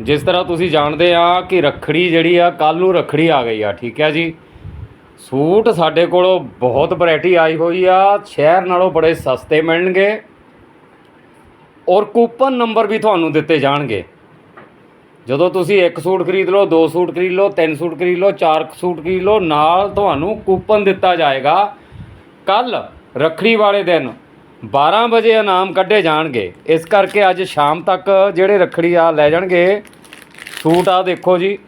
ਜਿਸ ਤਰ੍ਹਾਂ ਤੁਸੀਂ ਜਾਣਦੇ ਆ ਕਿ ਰੱਖੜੀ ਜਿਹੜੀ ਆ ਕੱਲ ਨੂੰ ਰੱਖੜੀ ਆ ਗਈ ਆ, ਠੀਕ ਹੈ ਜੀ? ਸੂਟ ਸਾਡੇ ਕੋਲੋਂ ਬਹੁਤ ਵੈਰਾਈਟੀ ਆਈ ਹੋਈ ਆ, ਸ਼ਹਿਰ ਨਾਲੋਂ ਬੜੇ ਸਸਤੇ ਮਿਲਣਗੇ ਔਰ ਕੂਪਨ ਨੰਬਰ ਵੀ ਤੁਹਾਨੂੰ ਦਿੱਤੇ ਜਾਣਗੇ। ਜਦੋਂ ਤੁਸੀਂ ਇੱਕ ਸੂਟ ਖਰੀਦ ਲਓ, ਦੋ ਸੂਟ ਖਰੀਦ ਲਓ, ਤਿੰਨ ਸੂਟ ਖਰੀਦ ਲਓ, ਚਾਰ ਸੂਟ ਖਰੀਦ ਲਓ, ਨਾਲ ਤੁਹਾਨੂੰ ਕੂਪਨ ਦਿੱਤਾ ਜਾਏਗਾ। ਕੱਲ ਰੱਖੜੀ ਵਾਲੇ ਦਿਨ 12 ਵਜੇ ਇਨਾਮ ਕੱਢੇ ਜਾਣਗੇ। ਇਸ ਕਰਕੇ ਅੱਜ ਸ਼ਾਮ ਤੱਕ ਜਿਹੜੇ ਰੱਖੜੀ ਆ ਲੈ ਜਾਣਗੇ। ਸੂਟ ਆ ਦੇਖੋ ਜੀ,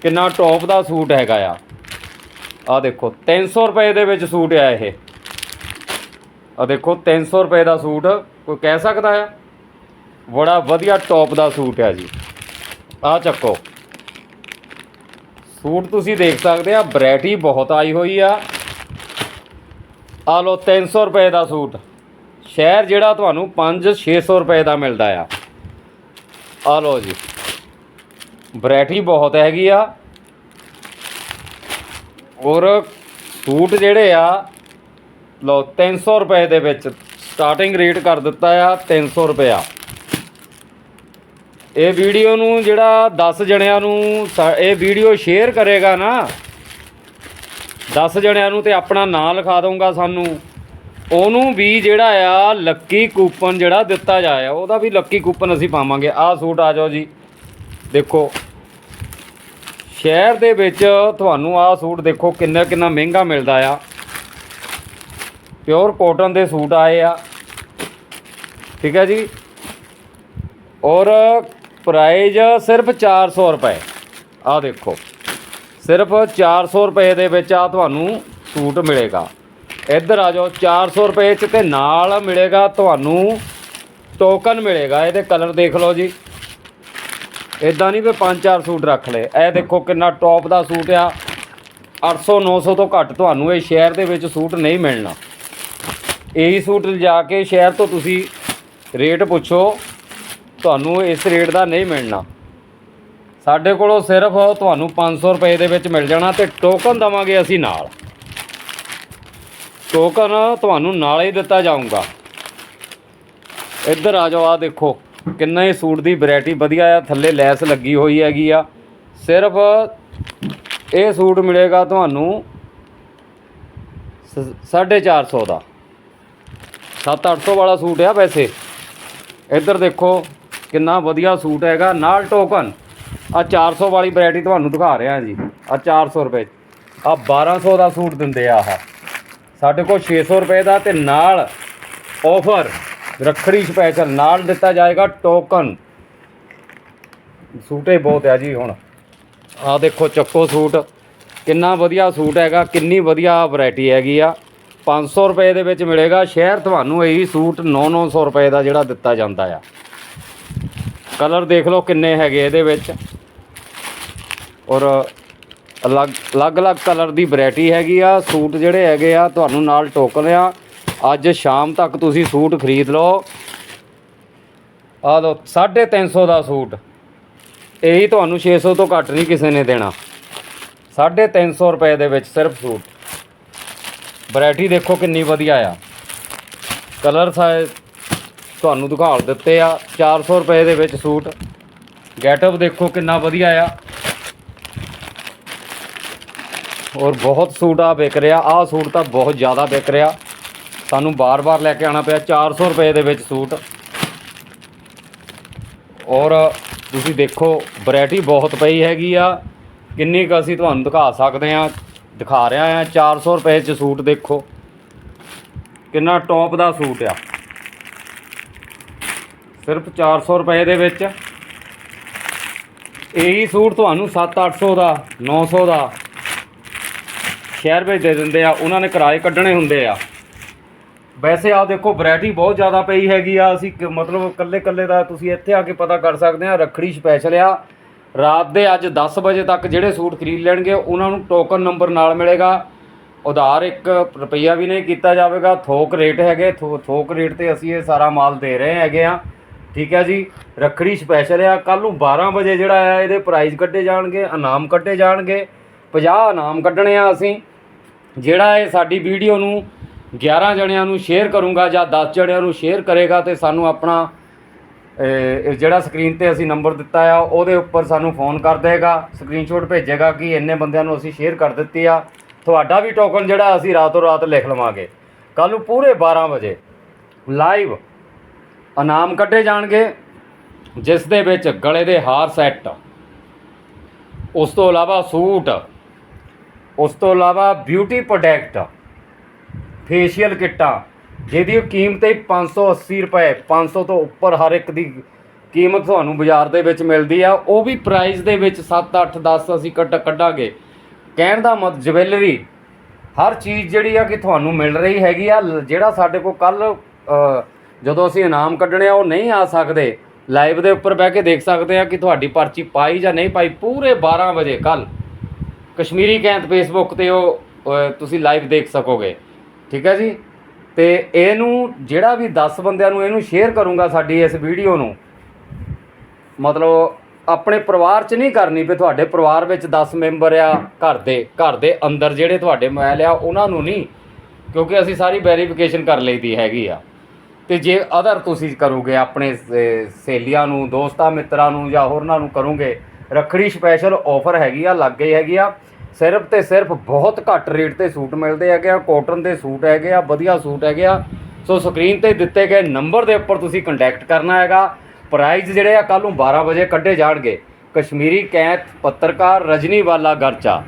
ਕਿੰਨਾ ਟੌਪ ਦਾ ਸੂਟ ਹੈਗਾ ਆ। ਆ ਦੇਖੋ 300 ਰੁਪਏ ਦੇ ਵਿੱਚ ਸੂਟ ਆ ਇਹ। ਆ ਦੇਖੋ 300 ਰੁਪਏ ਦਾ ਸੂਟ, ਕੋਈ ਕਹਿ ਸਕਦਾ ਆ? ਬੜਾ ਵਧੀਆ ਟੌਪ ਦਾ ਸੂਟ ਆ ਜੀ। ਆ ਚੱਕੋ। ਸੂਟ ਤੁਸੀਂ ਦੇਖ ਸਕਦੇ ਆ, ਵੈਰਾਈਟੀ ਬਹੁਤ ਆਈ ਹੋਈ ਆ। ਆ ਲੋ 300 ਰੁਪਏ ਦਾ ਸੂਟ। ਸ਼ਹਿਰ ਜਿਹੜਾ ਤੁਹਾਨੂੰ 5 600 ਰੁਪਏ ਦਾ ਮਿਲਦਾ ਆ। ਆ ਲੋ ਜੀ। ਵੈਰਾਈਟੀ ਬਹੁਤ ਹੈਗੀ ਆ। ਔਰ ਸੂਟ ਜਿਹੜੇ ਆ ਲੋ 300 ਰੁਪਏ ਦੇ ਵਿੱਚ ਸਟਾਰਟਿੰਗ ਰੇਟ ਕਰ ਦਿੱਤਾ ਆ 300 ਰੁਪਿਆ ਇਹ ਵੀਡੀਓ ਨੂੰ ਜਿਹੜਾ 10 ਜਣਿਆਂ ਨੂੰ ਸਾ- ਇਹ ਵੀਡੀਓ ਸ਼ੇਅਰ ਕਰੇਗਾ ਨਾ 10 ਜਣਿਆਂ ਨੂੰ ਤੇ ਆਪਣਾ ਨਾਂ ਲਿਖਾ ਦਊਗਾ ਸਾਨੂੰ। ਉਹਨੂੰ ਵੀ ਜਿਹੜਾ ਆ ਲੱਕੀ ਕੂਪਨ ਜਿਹੜਾ ਦਿੱਤਾ ਜਾਇਆ, ਉਹਦਾ ਵੀ ਲੱਕੀ ਕੂਪਨ ਅਸੀਂ ਪਾਵਾਂਗੇ। ਆਹ ਸੂਟ ਆ ਜਾਓ ਜੀ। ਦੇਖੋ, ਸ਼ਹਿਰ ਦੇ ਵਿੱਚ ਤੁਹਾਨੂੰ ਆਹ ਸੂਟ ਦੇਖੋ ਕਿੰਨਾ ਕਿੰਨਾ ਮਹਿੰਗਾ ਮਿਲਦਾ ਆ। ਪਿਓਰ ਕਾਟਨ ਦੇ ਸੂਟ ਆਏ ਆ। ਠੀਕ ਹੈ ਜੀ? ਔਰ ਪ੍ਰਾਈਜ਼ ਸਿਰਫ 400 ਰੁਪਏ। ਆ ਦੇਖੋ, ਸਿਰਫ 400 ਰੁਪਏ ਦੇ ਵਿੱਚ ਆ ਤੁਹਾਨੂੰ ਸੂਟ ਮਿਲੇਗਾ। ਇੱਧਰ ਆ ਜਾਓ 400 ਰੁਪਏ ਚ ਤੇ ਨਾਲ ਮਿਲੇਗਾ ਤੁਹਾਨੂੰ ਟੋਕਨ ਮਿਲੇਗਾ, ਇਹਦੇ ਕਲਰ ਦੇਖ ਲਓ ਜੀ। ਇਦਾਂ ਨਹੀਂ ਵੀ ਪੰਜ ਚਾਰ ਸੂਟ ਰੱਖ ਲਏ। ਇਹ ਦੇਖੋ ਕਿੰਨਾ ਟੌਪ ਦਾ ਸੂਟ ਆ। 800 900 ਤੋਂ ਘੱਟ ਤੁਹਾਨੂੰ ਇਹ ਸ਼ਹਿਰ ਦੇ ਵਿੱਚ ਸੂਟ ਨਹੀਂ ਮਿਲਣਾ। ਇਹੀ ਸੂਟ ਲਿਜਾ ਕੇ ਸ਼ਹਿਰ ਤੋਂ ਤੁਸੀਂ ਰੇਟ ਪੁੱਛੋ, ਤੁਹਾਨੂੰ ਇਸ ਰੇਟ ਦਾ ਨਹੀਂ ਮਿਲਣਾ। ਸਾਡੇ ਕੋਲੋਂ ਸਿਰਫ ਤੁਹਾਨੂੰ 500 ਰੁਪਏ ਦੇ ਵਿੱਚ ਮਿਲ ਜਾਣਾ ਤੇ ਟੋਕਨ ਦਵਾਂਗੇ ਅਸੀਂ ਨਾਲ। ਟੋਕਨ ਤੁਹਾਨੂੰ ਨਾਲ ਹੀ ਦਿੱਤਾ ਜਾਊਗਾ। ਇੱਧਰ ਆ ਜਾਓ ਆ ਦੇਖੋ, ਕਿੰਨਾ ਹੀ ਸੂਟ ਦੀ ਵੈਰਾਈਟੀ ਵਧੀਆ ਆ, ਥੱਲੇ ਲੈਸ ਲੱਗੀ ਹੋਈ ਹੈਗੀ ਆ। ਸਿਰਫ ਇਹ ਸੂਟ ਮਿਲੇਗਾ ਤੁਹਾਨੂੰ 450 ਦਾ। 7-800 ਵਾਲਾ ਸੂਟ ਆ ਵੈਸੇ। ਇੱਧਰ ਦੇਖੋ, ਕਿੰਨਾ ਵਧੀਆ ਸੂਟ ਹੈਗਾ, ਨਾਲ ਟੋਕਨ। ਆ 400 ਵਾਲੀ ਵੈਰਾਈਟੀ ਤੁਹਾਨੂੰ ਦਿਖਾ ਰਿਹਾ ਜੀ ਆ 400 ਰੁਪਏ ਆ 1200 ਦਾ ਸੂਟ ਦਿੰਦੇ ਆ ਆਹ। ਸਾਡੇ ਕੋਲ 600 ਰੁਪਏ ਦਾ ਤੇ ਨਾਲ ਆਫਰ ਰੱਖੜੀ ਸਪੈਸ਼ਲ ਨਾਲ ਦਿੱਤਾ ਜਾਏਗਾ ਟੋਕਨ ਸੂਟੇ ਬਹੁਤ ਆ ਜੀ ਹੁਣ। ਆ ਦੇਖੋ ਚੱਕੋ ਸੂਟ। ਕਿੰਨਾ ਵਧੀਆ ਸੂਟ ਹੈਗਾ, ਕਿੰਨੀ ਵਧੀਆ ਵੈਰਾਈਟੀ ਹੈਗੀ ਆ। 500 ਰੁਪਏ ਦੇ ਵਿੱਚ ਮਿਲੇਗਾ। ਸ਼ਹਿਰ ਤੁਹਾਨੂੰ ਇਹੀ ਸੂਟ 9-900 ਰੁਪਏ ਦਾ ਜਿਹੜਾ ਦਿੱਤਾ ਜਾਂਦਾ ਆ। ਕਲਰ ਦੇਖ ਲਓ ਕਿੰਨੇ ਹੈਗੇ ਇਹਦੇ ਵਿੱਚ। ਔਰ ਅਲੱਗ, ਅਲੱਗ-ਅਲੱਗ ਕਲਰ ਦੀ ਵੈਰਾਈਟੀ ਹੈਗੀ ਆ। ਸੂਟ ਜਿਹੜੇ ਹੈਗੇ ਆ, ਤੁਹਾਨੂੰ ਨਾਲ ਟੋਕ ਲਿਆ ਅੱਜ ਸ਼ਾਮ ਤੱਕ ਤੁਸੀਂ ਸੂਟ ਖਰੀਦ ਲਓ। ਆ ਲਓ 350 ਦਾ ਸੂਟ। ਇਹੀ ਤੁਹਾਨੂੰ 600 ਤੋਂ ਘੱਟ ਨਹੀਂ ਕਿਸੇ ਨੇ ਦੇਣਾ। 350 ਰੁਪਏ ਦੇ ਵਿੱਚ ਸਿਰਫ ਸੂਟ। ਵੈਰਾਈਟੀ ਦੇਖੋ ਕਿੰਨੀ ਵਧੀਆ ਆ। ਕਲਰ ਸਾਈਜ਼ ਤੁਹਾਨੂੰ ਦਿਖਾਲ ਦਿੱਤੇ ਆ। 400 ਰੁਪਏ ਦੇ ਵਿੱਚ ਸੂਟ। ਗੈਟਅਪ ਦੇਖੋ ਕਿੰਨਾ ਵਧੀਆ ਆ। ਔਰ ਬਹੁਤ ਸੂਟ ਆ ਵਿਕ ਰਿਹਾ। ਆਹ ਸੂਟ ਤਾਂ ਬਹੁਤ ਜ਼ਿਆਦਾ ਵਿਕ ਰਿਹਾ। ਸਾਨੂੰ ਬਾਰ-ਬਾਰ ਲੈ ਕੇ ਆਣਾ ਪਿਆ। 400 ਰੁਪਏ ਦੇ ਵਿੱਚ ਸੂਟ। ਔਰ ਤੁਸੀਂ ਦੇਖੋ, ਵੈਰਾਈਟੀ ਬਹੁਤ ਪਈ ਹੈਗੀ ਆ। ਕਿੰਨੀ ਕੁ ਅਸੀਂ ਤੁਹਾਨੂੰ ਦਿਖਾ ਸਕਦੇ ਆ ਦਿਖਾ ਰਿਹਾ ਆ 400 ਰੁਪਏ ਚ ਸੂਟ ਦੇਖੋ। ਕਿੰਨਾ ਟੌਪ ਦਾ ਸੂਟ ਆ। ਸਿਰਫ 400 ਰੁਪਏ ਦੇ ਵਿੱਚ। ਇਹੀ ਸੂਟ ਤੁਹਾਨੂੰ 7-800 ਦਾ 900 ਦਾ ਸ਼ਹਿਰ ਵਿੱਚ ਦੇ ਦਿੰਦੇ ਆ, ਉਹਨਾਂ ਨੇ ਕਿਰਾਏ ਕੱਢਣੇ ਹੁੰਦੇ ਆ। ਵੈਸੇ ਆ ਦੇਖੋ ਵੈਰਾਈਟੀ ਬਹੁਤ ਜ਼ਿਆਦਾ ਪਈ ਹੈਗੀ ਆ, ਅਸੀਂ ਕ- ਮਤਲਬ ਕੱਲੇ ਕੱਲੇ ਦਾ ਤੁਸੀਂ ਇੱਥੇ ਆ ਕੇ ਪਤਾ ਕਰ ਸਕਦੇ ਆ, ਰੱਖੜੀ ਸਪੈਸ਼ਲ ਆ। ਰਾਤ ਦੇ ਅੱਜ 10 ਵਜੇ ਤੱਕ ਜਿਹੜੇ ਸੂਟ ਖਰੀਦ ਲੈਣਗੇ, ਉਹਨਾਂ ਨੂੰ ਟੋਕਨ ਨੰਬਰ ਨਾਲ ਮਿਲੇਗਾ। ਉਧਾਰ 1 ਰੁਪਈਆ ਵੀ ਨਹੀਂ ਕੀਤਾ ਜਾਵੇਗਾ, ਥੋਕ ਰੇਟ ਹੈਗੇ, ਥੋ- ਥੋਕ ਰੇਟ ਤੇ ਅਸੀਂ ਇਹ ਸਾਰਾ ਮਾਲ ਦੇ ਰਹੇ ਹੈਗੇ ਆ। ਠੀਕ ਹੈ ਜੀ? ਰੱਖੜੀ ਸਪੈਸ਼ਲ ਆ ਕੱਲ ਨੂੰ 12 ਵਜੇ ਜਿਹੜਾ ਆ, ਇਹਦੇ ਪ੍ਰਾਈਜ਼ ਕੱਢੇ ਜਾਣਗੇ, ਇਨਾਮ ਕੱਢੇ ਜਾਣਗੇ। 50 ਇਨਾਮ ਕੱਢਣੇ ਆ ਅਸੀਂ। ਜਿਹੜਾ ਇਹ ਸਾਡੀ ਵੀਡੀਓ ਨੂੰ 11 ਜਣਿਆਂ ਨੂੰ ਸ਼ੇਅਰ ਕਰੂੰਗਾ ਜਾਂ 10 ਜਣਿਆਂ ਨੂੰ ਸ਼ੇਅਰ ਕਰੇਗਾ ਤੇ ਸਾਨੂੰ ਆਪਣਾ ਜਿਹੜਾ ਸਕਰੀਨ ਤੇ ਅਸੀਂ ਨੰਬਰ ਦਿੱਤਾ ਆ, ਉਹਦੇ ਉੱਪਰ ਸਾਨੂੰ ਫੋਨ ਕਰ ਦੇਗਾ ਸਕਰੀਨਸ਼ਾਟ ਭੇਜੇਗਾ ਕਿ ਇੰਨੇ ਬੰਦਿਆਂ ਨੂੰ ਅਸੀਂ ਸ਼ੇਅਰ ਕਰ ਦਿੱਤੀ ਆ। ਤੁਹਾਡਾ ਵੀ ਟੋਕਨ ਜਿਹੜਾ ਅਸੀਂ ਰਾਤੋਂ ਰਾਤ ਲਿਖ ਲਵਾਂਗੇ। ਕੱਲ ਨੂੰ ਪੂਰੇ 12 ਵਜੇ ਲਾਈਵ ਇਨਾਮ ਕੱਢੇ ਜਾਣਗੇ, ਜਿਸ ਦੇ ਵਿੱਚ ਗਲੇ ਦੇ ਹਾਰ ਸੈੱਟ ਉਸ ਤੋਂ ਇਲਾਵਾ ਸੂਟ ਉਸ ਤੋਂ ਇਲਾਵਾ ਬਿਊਟੀ ਪ੍ਰੋਡਕਟ ਫੇਸ਼ੀਅਲ ਕਿੱਟਾਂ, ਜਿਹਦੀ ਕੀਮਤ ਹੈ 580 ਰੁਪਏ 500 ਤੋਂ ਉੱਪਰ ਹਰ ਇੱਕ ਦੀ ਕੀਮਤ ਤੁਹਾਨੂੰ ਬਾਜ਼ਾਰ ਦੇ ਵਿੱਚ ਮਿਲਦੀ ਆ। ਉਹ ਵੀ ਪ੍ਰਾਈਸ ਦੇ ਵਿੱਚ 7 8 10 ਅਸੀਂ ਕੱਢ, ਕੱਢਾਂਗੇ। ਕਹਿਣ ਦਾ ਮਤ ਜਵੈਲਰੀ ਹਰ ਚੀਜ਼ ਜਿਹੜੀ ਆ ਕਿ ਤੁਹਾਨੂੰ ਮਿਲ ਰਹੀ ਹੈਗੀ ਆ। ਲ- ਜਿਹੜਾ ਸਾਡੇ ਕੋਲ ਕੱਲ ਜਦੋਂ ਅਸੀਂ ਇਨਾਮ ਕੱਢਣੇ ਆ, ਉਹ ਨਹੀਂ ਆ ਸਕਦੇ। ਲਾਈਵ ਦੇ ਉੱਪਰ ਬਹਿ ਕੇ ਦੇਖ ਸਕਦੇ ਆ ਕਿ ਤੁਹਾਡੀ ਪਰਚੀ ਪਾਈ ਜਾਂ ਨਹੀਂ ਪਾਈ, ਪੂਰੇ 12 ਵਜੇ ਕੱਲ ਕਸ਼ਮੀਰੀ ਕੈਂਤ ਫੇਸਬੁੱਕ ਤੇ ਉਹ ਤੁਸੀਂ ਲਾਈਵ ਦੇਖ ਸਕੋਗੇ। ਠੀਕ ਹੈ ਜੀ? ਤੇ ਇਹਨੂੰ ਜਿਹੜਾ ਵੀ 10 ਬੰਦਿਆਂ ਨੂੰ ਇਹਨੂੰ ਸ਼ੇਅਰ ਕਰੂੰਗਾ ਸਾਡੀ ਇਸ ਵੀਡੀਓ ਨੂੰ, ਮਤਲਬ ਆਪਣੇ ਪਰਿਵਾਰ 'ਚ ਨਹੀਂ ਕਰਨੀ ਵੀ ਤੁਹਾਡੇ ਪਰਿਵਾਰ ਵਿੱਚ 10 ਮੈਂਬਰ ਆ ਘਰ ਦੇ ਘਰ ਦੇ ਅੰਦਰ ਜਿਹੜੇ ਤੁਹਾਡੇ ਮੋਬਾਈਲ ਆ, ਉਹਨਾਂ ਨੂੰ ਨਹੀਂ, ਕਿਉਂਕਿ ਅਸੀਂ ਸਾਰੀ ਵੈਰੀਫਿਕੇਸ਼ਨ ਕਰ ਲਈਦੀ ਹੈਗੀ ਆ। ਤੇ ਜੇ ਅਦਰ ਤੁਸੀਂ ਕਰੋਗੇ, ਆਪਣੇ ਸਹੇਲੀਆਂ ਨੂੰ, ਦੋਸਤਾਂ, ਮਿੱਤਰਾਂ ਨੂੰ ਜਾਂ ਹੋਰਨਾਂ ਨੂੰ ਕਰੋਗੇ, ਰੱਖੜੀ ਸਪੈਸ਼ਲ ਆਫਰ ਹੈਗੀ ਆ, ਲੱਗ ਗਈ ਹੈਗੀ ਆ। ਸਿਰਫ ਤੇ ਸਿਰਫ ਬਹੁਤ ਘੱਟ ਰੇਟ ਤੇ ਸੂਟ ਮਿਲਦੇ ਹੈਗੇ ਆ ਕਾਟਨ ਦੇ ਸੂਟ ਹੈਗੇ ਆ, ਵਧੀਆ ਸੂਟ ਹੈਗੇ ਆ। ਸੋ ਸਕਰੀਨ ਤੇ ਦਿੱਤੇ ਗਏ ਨੰਬਰ ਦੇ ਉੱਪਰ ਤੁਸੀਂ ਕੰਟੈਕਟ ਕਰਨਾ ਹੈਗਾ। ਪ੍ਰਾਈਜ਼ ਜਿਹੜੇ ਆ ਕੱਲ ਨੂੰ 12 ਵਜੇ ਕੱਢੇ ਜਾਣਗੇ। ਕਸ਼ਮੀਰੀ ਕੈਂਤ ਪੱਤਰਕਾਰ ਰਜਨੀ ਵਾਲਾ ਗਰਚਾ।